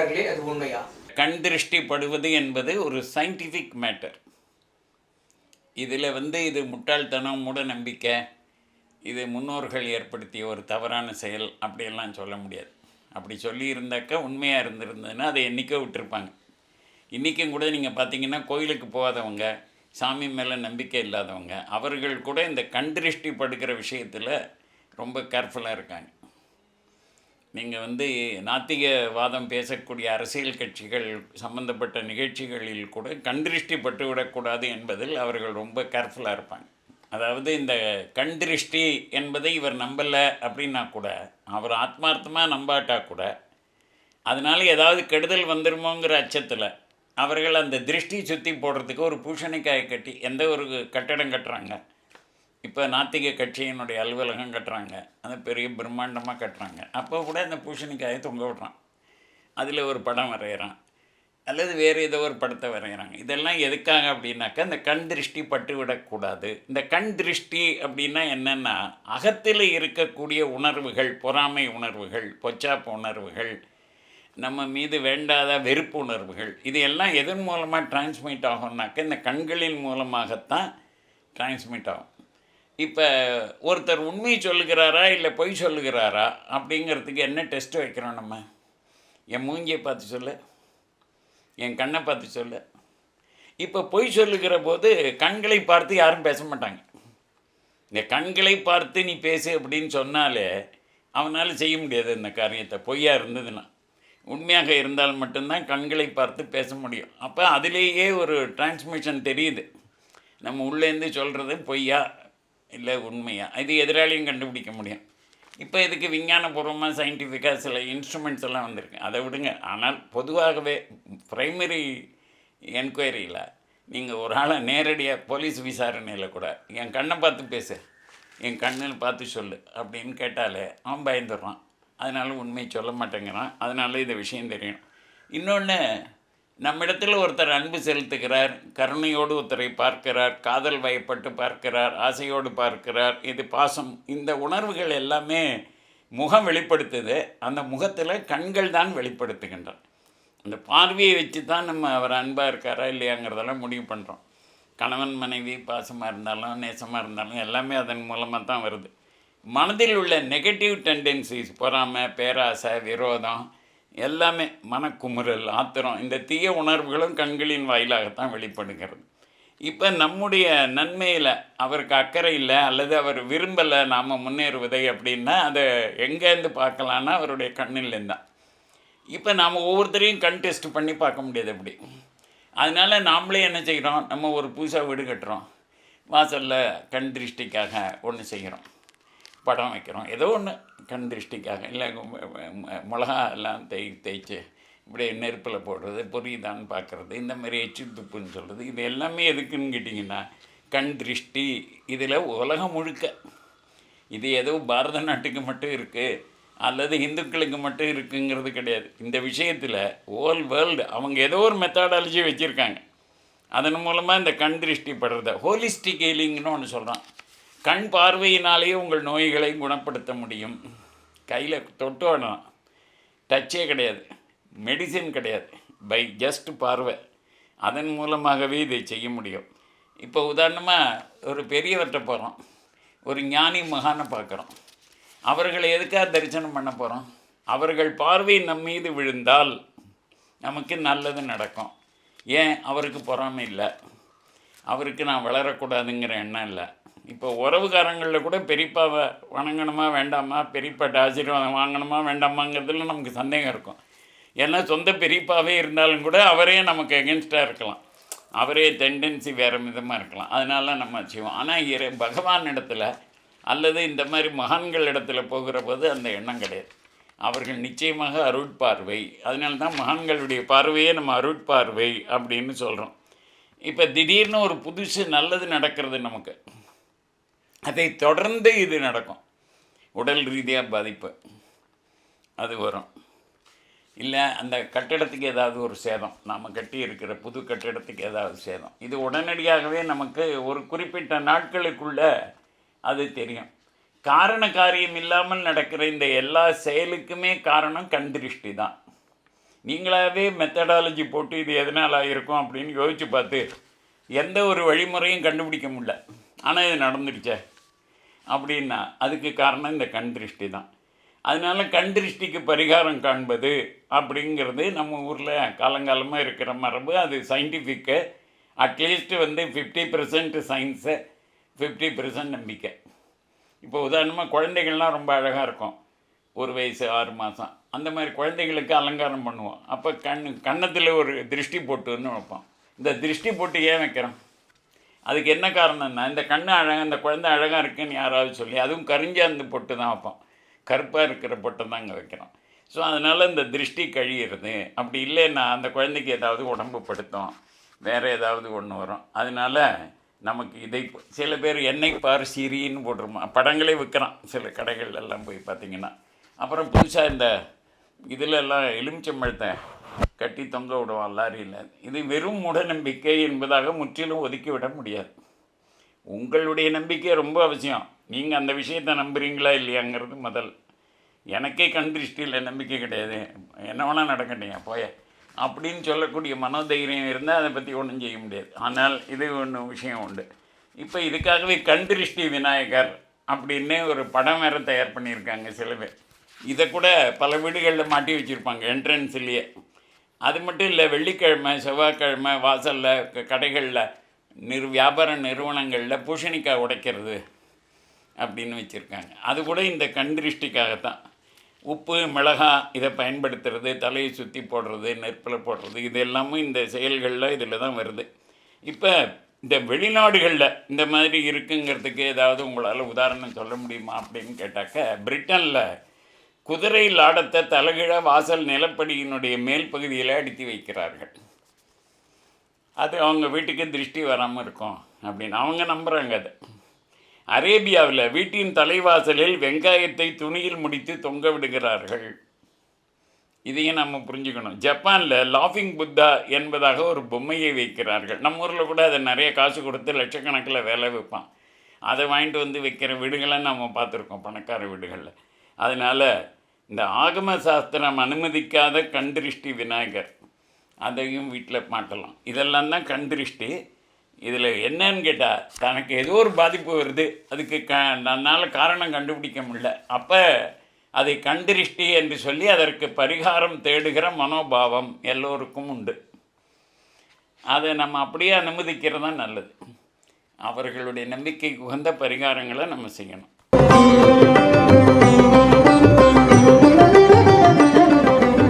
சொல்கிறார்களே அது உண்மையா? கண் திருஷ்டிப்படுவது என்பது ஒரு சயின்டிஃபிக் மேட்டர் இதில் வந்து இது முட்டாள்தனம் மூட நம்பிக்கை இது முன்னோர்கள் ஏற்படுத்திய ஒரு தவறான செயல் அப்படியெல்லாம் சொல்ல முடியாது. அப்படி சொல்லியிருந்தாக்கா உண்மையாக இருந்திருந்ததுன்னா அதை என்றைக்கோ விட்டுருப்பாங்க. இன்றைக்கும் கூட நீங்கள் பார்த்தீங்கன்னா கோயிலுக்கு போகாதவங்க சாமி மேலே நம்பிக்கை இல்லாதவங்க அவர்கள் கூட இந்த கண் திருஷ்டி படுக்கிற விஷயத்தில் ரொம்ப கேர்ஃபுல்லாக இருக்காங்க. நீங்கள் வந்து நாத்திகவாதம் பேசக்கூடிய அரசியல் கட்சிகள் சம்பந்தப்பட்ட நிகழ்ச்சிகளில் கூட கண்திருஷ்டி பட்டு விடக்கூடாது என்பதில் அவர்கள் ரொம்ப கேர்ஃபுல்லாக இருப்பாங்க. அதாவது இந்த கண்திருஷ்டி என்பதை இவர் நம்பலை அப்படின்னா கூட அவர் ஆத்மார்த்தமாக நம்பாட்டா கூட அதனால் ஏதாவது கெடுதல் வந்துருமோங்கிற அச்சத்தில் அவர்கள் அந்த திருஷ்டி சுற்றி போடுறதுக்கு ஒரு பூஷணிக்காயை கட்டி எந்த ஒரு கட்டடம் கட்டுறாங்க? இப்போ நாத்திக கட்சியினுடைய அலுவலகம் கட்டுறாங்க. அது பெரிய பிரம்மாண்டமாக கட்டுறாங்க. அப்போ கூட இந்த பூஷணிக்காயை தொங்க விடுறான். அதில் ஒரு படம் வரைகிறான். அல்லது வேறு ஏதோ ஒரு படத்தை வரைகிறாங்க. இதெல்லாம் எதுக்காக அப்படின்னாக்கா இந்த கண் திருஷ்டி பட்டு விடக்கூடாது. இந்த கண் திருஷ்டி அப்படின்னா என்னென்னா அகத்தில் இருக்கக்கூடிய உணர்வுகள் பொறாமை உணர்வுகள் பொச்சாப்பு உணர்வுகள் நம்ம மீது வேண்டாத வெறுப்பு உணர்வுகள் இது எல்லாம் எதன் மூலமாக டிரான்ஸ்மிட் ஆகும்னாக்க இந்த கண்களின் மூலமாகத்தான் டிரான்ஸ்மிட் ஆகும். இப்போ ஒருத்தர் உண்மை சொல்லுகிறாரா இல்லை பொய் சொல்லுகிறாரா அப்படிங்கிறதுக்கு என்ன டெஸ்ட் வைக்கிறோம் நம்ம? என் மூஞ்சியை பார்த்து சொல்லு. என் கண்ணை பார்த்து சொல்லு. இப்போ பொய் சொல்லுகிற போது கண்களை பார்த்து யாரும் பேச மாட்டாங்க. இந்த கண்களை பார்த்து நீ பேசு அப்படின்னு சொன்னாலே அவனால் செய்ய முடியாது இந்த காரியத்தை. பொய்யாக இருந்ததுன்னா. உண்மையாக இருந்தால் மட்டும்தான் கண்களை பார்த்து பேச முடியும். அப்போ அதிலேயே ஒரு டிரான்ஸ்மிஷன் தெரியுது. நம்ம உள்ளேருந்து சொல்கிறது பொய்யா இல்லை உண்மையா? இது எதிராளியும் கண்டுபிடிக்க முடியும். இப்போ இதுக்கு விஞ்ஞானபூர்வமாக சயின்டிஃபிக்காக சில இன்ஸ்ட்ருமெண்ட்ஸ் எல்லாம் வந்திருக்கு. அதை விடுங்க. ஆனால் பொதுவாகவே ப்ரைமரி என்கொயரியில் நீங்கள் ஒரு ஆளை நேரடியாக போலீஸ் விசாரணையில் கூட என் கண்ணை பார்த்து பேசு. என் கண்ணில் பார்த்து சொல்லு. அப்படின்னு கேட்டாலே அவன் பயந்துடுறான். அதனால உண்மையை சொல்ல மாட்டேங்கிறான். அதனால இந்த விஷயம் தெரியும். இன்னொன்று நம்மிடத்தில் ஒருத்தர் அன்பு செலுத்துகிறார் கருணையோடு ஒருத்தரை பார்க்கிறார் காதல் வயப்பட்டு பார்க்கிறார் ஆசையோடு பார்க்கிறார் இது பாசம். இந்த உணர்வுகள் எல்லாமே முகம் வெளிப்படுத்துது. அந்த முகத்தில் கண்கள் தான் வெளிப்படுத்துகின்றன. அந்த பார்வையை வச்சு தான் நம்ம அவர் அன்பாக இருக்காரா இல்லையாங்கிறதெல்லாம் முடிவு பண்ணுறோம் கணவன் மனைவி பாசமாக இருந்தாலும் நேசமாக இருந்தாலும் எல்லாமே அதன் மூலமாக தான் வருது. மனதில் உள்ள நெகட்டிவ் டெண்டன்சிஸ் பொறாமை பேராசை விரோதம் எல்லாமே மனக்குமுறல் ஆத்திரம் இந்த தீய உணர்வுகளும் கண்களின் வாயிலாகத்தான் வெளிப்படுகிறது. இப்போ நம்முடைய நன்மையில் அவருக்கு அக்கறை இல்லை அல்லது அவர் விரும்பலை நாம் முன்னேறுவதை அப்படின்னா அதை எங்கேருந்து பார்க்கலான்னா அவருடைய கண்ணிலேருந்து. தான் இப்போ நாம் ஒவ்வொருத்தரையும் கண் டெஸ்ட் பண்ணி பார்க்க முடியாது அப்படி. அதனால் நாமளே என்ன செய்கிறோம் நம்ம ஒரு புதுசாக வீடு கட்டுறோம். வாசலில் கண் திருஷ்டிக்காக ஒன்று செய்கிறோம் படம் வைக்கிறோம். ஏதோ ஒன்று கண் திருஷ்டிக்காக. இல்லை மிளகா எல்லாம் தேய் தேய்ச்சி இப்படி நெருப்பில் போடுறது பொரியுதான்னு பார்க்குறது இந்த மாதிரி எச்சு துப்புன்னு சொல்கிறது இது எல்லாமே எதுக்குன்னு கேட்டிங்கன்னா கண் திருஷ்டி இதில் உலகம் முழுக்க. இது ஏதோ பாரத நாட்டுக்கு மட்டும் இருக்குது அல்லது இந்துக்களுக்கு மட்டும் இருக்குங்கிறது கிடையாது. இந்த விஷயத்தில் ஓல் வேர்ல்டு அவங்க ஏதோ ஒரு மெத்தாடாலஜி வச்சுருக்காங்க. அதன் மூலமாக இந்த கண் திருஷ்டி படுறத ஹோலிஸ்டிக் ஹீலிங்னு ஒன்று சொல்கிறான் கண் பார்வையினாலேயே உங்கள் நோய்களை குணப்படுத்த முடியும். கையில் தொட்டு வேணும் டச்சே கிடையாது. மெடிசின் கிடையாது. பை ஜஸ்ட் பார்வை. அதன் மூலமாகவே இதை செய்ய முடியும். இப்போ உதாரணமாக ஒரு பெரியவர்கிட்ட போகிறோம் ஒரு ஞானி மகானை பார்க்குறோம். அவர்களை எதுக்காக தரிசனம் பண்ண போகிறோம் அவர்கள் பார்வை நம் மீது விழுந்தால் நமக்கு நல்லது நடக்கும். ஏன்? அவருக்கு பொறாமை இல்லை. அவருக்கு நான் வளரக்கூடாதுங்கிற எண்ணம் இல்லை. இப்போ உறவுக்காரங்களில் கூட பெரியப்பாவை வணங்கணுமா வேண்டாமா? பெரியப்பாட்ட ஆசீர்வாதம் வாங்கணுமா வேண்டாமாங்கிறதுல நமக்கு சந்தேகம் இருக்கும். ஏன்னா சொந்த பெரியப்பாவே இருந்தாலும் கூட அவரே நமக்கு எகென்ஸ்டாக இருக்கலாம். அவரே டெண்டன்சி வேறு விதமாக இருக்கலாம். அதனால நம்ம செய்வோம். ஆனால் இறை பகவான் இடத்துல அல்லது இந்த மாதிரி மகான்கள் இடத்துல போகிற போது அந்த எண்ணம் கிடையாது. அவர்கள் நிச்சயமாக அருட்பார்வை. அதனால தான் மகான்களுடைய பார்வையே நம்ம அருட்பார்வை அப்படின்னு சொல்கிறோம் இப்போ திடீர்னு ஒரு புதுசு நல்லது நடக்கிறது நமக்கு. அதை தொடர்ந்து இது நடக்கும். உடல் ரீதியாக பாதிப்பு. அது வரும். இல்லை அந்த கட்டிடத்துக்கு ஏதாவது ஒரு சேதம். நாம் கட்டி இருக்கிற புது கட்டிடத்துக்கு ஏதாவது சேதம். இது உடனடியாகவே நமக்கு ஒரு குறிப்பிட்ட நாட்களுக்குள்ள அது தெரியும். காரண காரியம் இல்லாமல் நடக்கிற இந்த எல்லா செயலுக்குமே காரணம் கண் திருஷ்டி தான். நீங்களாகவே மெத்தடாலஜி போட்டு இது எதனால் ஆகிருக்கும் அப்படின்னு யோசித்து பார்த்து எந்த ஒரு வழிமுறையும் கண்டுபிடிக்க முடியல. ஆனால் இது நடந்துடுச்சே. அப்படின்னா அதுக்கு காரணம் இந்த கண் திருஷ்டி தான். அதனால கண் திருஷ்டிக்கு பரிகாரம் காண்பது அப்படிங்கிறது நம்ம ஊரில் காலங்காலமாக இருக்கிற மரபு. அது சயின்டிஃபிக்கு அட்லீஸ்ட் வந்து fifty percent science fifty percent நம்பிக்கை. இப்போ உதாரணமாக குழந்தைகள்லாம் ரொம்ப அழகாக இருக்கும். ஒரு வயசு ஆறு மாதம் அந்த மாதிரி குழந்தைகளுக்கு அலங்காரம் பண்ணுவோம். அப்போ கண் கன்னத்தில் ஒரு திருஷ்டி போட்டுன்னு வைப்போம். இந்த திருஷ்டி போட்டு ஏன் வைக்கிறோம்? அதுக்கு என்ன காரணம்னா இந்த கண்ணு அழகாக இந்த குழந்தை அழகாக இருக்குன்னு யாராவது சொல்லி அதுவும் கரிஞ்சாந்து பொட்டு தான் வைப்போம். கருப்பாக இருக்கிற பொட்டை தான் அங்கே வைக்கிறோம் ஸோ அதனால் இந்த திருஷ்டி கழியிறது. அப்படி இல்லைன்னா அந்த குழந்தைக்கு ஏதாவது உடம்பு படுத்தும். வேறு ஏதாவது ஒன்று வரும். அதனால நமக்கு இதை சில பேர் எண்ணெய் பார் சீரின்னு போட்டுருமா படங்களே விற்கிறான் சில கடைகள் எல்லாம் போய் பார்த்தீங்கன்னா. அப்புறம் புதுசாக இந்த இதில் எல்லாம் எலுமிச்சம்பழத்தை கட்டி தொங்க விடுவான் லாரியில். இது வெறும் மூடநம்பிக்கை என்பதாக முற்றிலும் ஒதுக்கி விட முடியாது. உங்களுடைய நம்பிக்கை ரொம்ப அவசியம். நீங்கள் அந்த விஷயத்தை நம்புறீங்களா இல்லையாங்கிறது முதல். எனக்கே கண் திருஷ்டியில் நம்பிக்கை கிடையாது. என்ன வேணால் நடக்கட்டீங்க போய அப்படின்னு சொல்லக்கூடிய மனோதைரியம் இருந்தால் அதை பற்றி ஒன்றும் செய்ய முடியாது. ஆனால் இது ஒன்று விஷயம் உண்டு. இப்போ இதுக்காகவே கண் திருஷ்டி விநாயகர் அப்படின்னு ஒரு படம் வேறு தயார் பண்ணியிருக்காங்க சில பேர். இதை கூட பல வீடுகளில் மாட்டி வச்சுருப்பாங்க என்ட்ரன்ஸ்லேயே அது மட்டும் இல்லை வெள்ளிக்கிழமை செவ்வாய்க்கிழமை வாசலில் கடைகளில் நிறு வியாபார நிறுவனங்களில் பூஷணிக்காய் உடைக்கிறது அப்படின்னு வச்சுருக்காங்க. அது கூட இந்த கண் திருஷ்டிக்காகத்தான். உப்பு மிளகா இதை பயன்படுத்துறது தலையை சுற்றி போடுறது நெற்பில் போடுறது இது எல்லாமே இந்த செயல்களில் இதில் தான் வருது. இப்போ இந்த வெளிநாடுகளில் இந்த மாதிரி இருக்குங்கிறதுக்கு ஏதாவது உங்களால் உதாரணம் சொல்ல முடியுமா அப்படின்னு கேட்டாக்க பிரிட்டனில் குதிரை லாடத்தை தலகிழ வாசல் நிலப்படியினுடைய மேல் பகுதியில் அடித்து வைக்கிறார்கள். அது அவங்க வீட்டுக்கு திருஷ்டி வராமல் இருக்கும் அப்படின்னு அவங்க நம்புகிறாங்க அதை. அரேபியாவில் வீட்டின் தலைவாசலில் வெங்காயத்தை துணியில் முடித்து தொங்க விடுகிறார்கள். இதையும் நம்ம புரிஞ்சுக்கணும். ஜப்பானில் லாஃபிங் புத்தா என்பதாக ஒரு பொம்மையை வைக்கிறார்கள். நம்ம ஊரில் கூட அதை நிறைய காசு கொடுத்து லட்சக்கணக்கில் வேலை வைப்பான். அதை வாங்கிட்டு வந்து வைக்கிற வீடுகளை நம்ம பார்த்துருக்கோம் பணக்கார வீடுகளில். அதனால் இந்த ஆகம சாஸ்திரம் அனுமதிக்காத கண்திருஷ்டி விநாயகர். அதையும் வீட்டில் மாட்டலாம் இதெல்லாம் தான் கண்திருஷ்டி. இதில் என்னன்னு கேட்டால் தனக்கு ஏதோ ஒரு பாதிப்பு வருது. அதுக்கு க தன்னால் காரணம் கண்டுபிடிக்க முடியல. அப்போ அதை கண்டிருஷ்டி என்று சொல்லி அதற்கு பரிகாரம் தேடுகிற மனோபாவம் எல்லோருக்கும் உண்டு. அதை நம்ம அப்படியே அனுமதிக்கிறது தான் நல்லது. அவர்களுடைய நம்பிக்கைக்கு உகந்த பரிகாரங்களை நம்ம செய்யணும்.